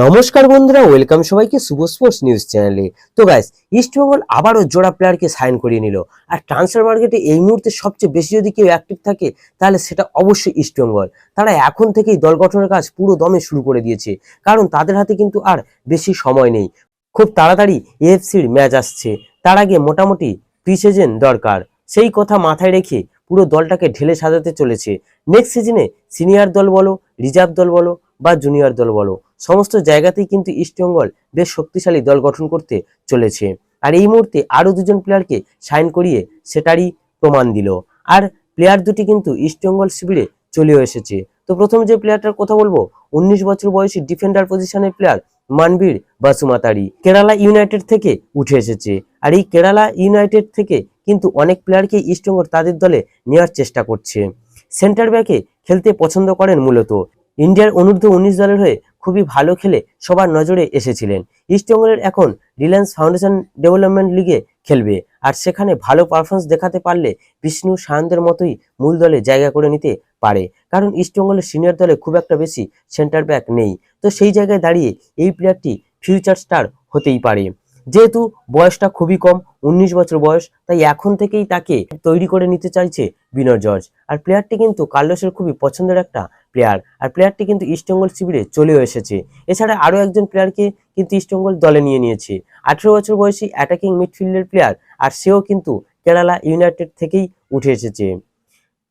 নমস্কার বন্ধুরা ওয়েলকাম সবাইকে শুভ স্পোর্টস নিউজ চ্যানেলে তো গাইস ইস্টবেঙ্গল আবারও জোড়া প্লেয়ারকে সাইন করিয়ে নিল। আর ট্রান্সফার মার্কেটে এই মুহূর্তে সবচেয়ে বেশি যদি কেউ অ্যাক্টিভ থাকে, তাহলে সেটা অবশ্যই ইস্টবেঙ্গল তারা এখন থেকেই দল গঠনের কাজ পুরো দমে শুরু করে দিয়েছে। কারণ তাদের হাতে কিন্তু আর বেশি সময় নেই। খুব তাড়াতাড়ি এএফসির ম্যাচ আসছে। তার আগে মোটামুটি প্রিসিজন দরকার। সেই কথা মাথায় রেখে পুরো দলটাকে ঢেলে সাজাতে চলেছে। নেক্সট সিজনে সিনিয়র দল বলো রিজার্ভ দল বলো বা জুনিয়র দল বলো। সমস্ত জায়গাতেই কিন্তু ইস্টবেঙ্গল বেশ শক্তিশালী দল গঠন করতে চলেছে। আর এই মুহূর্তে আরও দুজন প্লেয়ারকে সাইন করিয়ে সেটারই প্রমাণ দিল। আর প্লেয়ার দুটি কিন্তু ইস্টবেঙ্গল শিবিরে চলেও এসেছে। তো প্রথম যে প্লেয়ারটার কথা বলব, উনিশ বছর বয়সী ডিফেন্ডার পজিশনের প্লেয়ার মানবীর বাসুমাতারি কেরালা ইউনাইটেড থেকে উঠে এসেছে। আর এই কেরালা ইউনাইটেড থেকে কিন্তু অনেক প্লেয়ারকে ইস্টবেঙ্গল তাদের দলে নেওয়ার চেষ্টা করছে। সেন্টার ব্যাকে খেলতে পছন্দ করেন মূলত। ইন্ডিয়ার অনূর্ধ্ব উনিশ দলের হয়ে খুবই ভালো খেলে সবার নজরে এসেছিলেন। ইস্টবেঙ্গলের এখন রিলায়েন্স ফাউন্ডেশন ডেভেলপমেন্ট লিগে খেলবে। আর সেখানে ভালো পারফরমেন্স দেখাতে পারলে বিষ্ণু সায়নদের মতোই মূল দলে জায়গা করে নিতে পারে। কারণ ইস্টবেঙ্গলের সিনিয়র দলে খুব একটা বেশি সেন্টার ব্যাক নেই। তো সেই জায়গায় দাঁড়িয়ে এই প্লেয়ারটি ফিউচার স্টার হতেই পারে। যেহেতু বয়সটা খুবই কম, উনিশ বছর বয়স, তাই এখন থেকেই তাকে তৈরি করে নিতে চাইছে বিনয় জর্জ আর প্লেয়ারটি কিন্তু কার্লোসের খুবই পছন্দের একটা প্লেয়ার আর প্লেয়ারটি কিন্তু ইস্টবেঙ্গল শিবিরে চলেও এসেছে। এছাড়া আরও একজন প্লেয়ারকে কিন্তু ইস্টবেঙ্গল দলে নিয়ে নিয়েছে। আঠেরো বছর বয়সী অ্যাটাকিং মিডফিল্ডের প্লেয়ার আর সেও কিন্তু কেরালা ইউনাইটেড থেকেই উঠে এসেছে।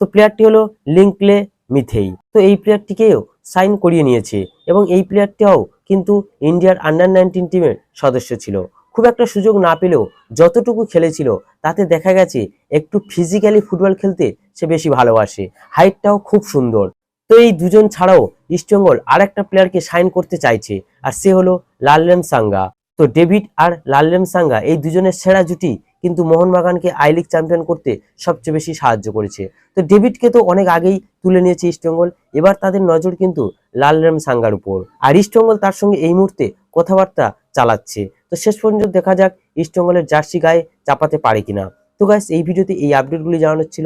তো প্লেয়ারটি হলো লিঙ্কলে মিথেই তো এই প্লেয়ারটিকেও সাইন করিয়ে নিয়েছে এবং এই প্লেয়ারটিও কিন্তু ইন্ডিয়ার আন্ডার নাইনটিন টিমের সদস্য ছিল। খুব একটা সুযোগ না পেলেও যতটুকু খেলেছিল, তাতে দেখা গেছে একটু ফিজিক্যালি ফুটবল খেলতে সে বেশি ভালোবাসে। হাইটটাও খুব সুন্দর। তো এই দুজন ছাড়াও ইস্টবেঙ্গল আর একটা প্লেয়ারকে সাইন করতে চাইছে, আর সে হলো লালরেম সাঙ্গা। তো ডেভিড আর লালরেম সাঙ্গা এই দুজনের সেরা জুটি কিন্তু মোহনবাগানকে আই লিগ চ্যাম্পিয়ন করতে সবচেয়ে বেশি সাহায্য করেছে। তো ডেভিডকে তো অনেক আগেই তুলে নিয়েছে ইস্টবেঙ্গল এবার তাদের নজর কিন্তু লালরেম সাঙ্গার উপর। আর ইস্টবেঙ্গল তার সঙ্গে এই মুহূর্তে কথাবার্তা চালাচ্ছে। তো শেষ পর্যন্ত দেখা যাক ইস্টবেঙ্গলের জার্সি গায়ে চাপাতে পারে কিনা। তো গাইস এই ভিডিওতে এই আপডেটগুলি জানানোর ছিল।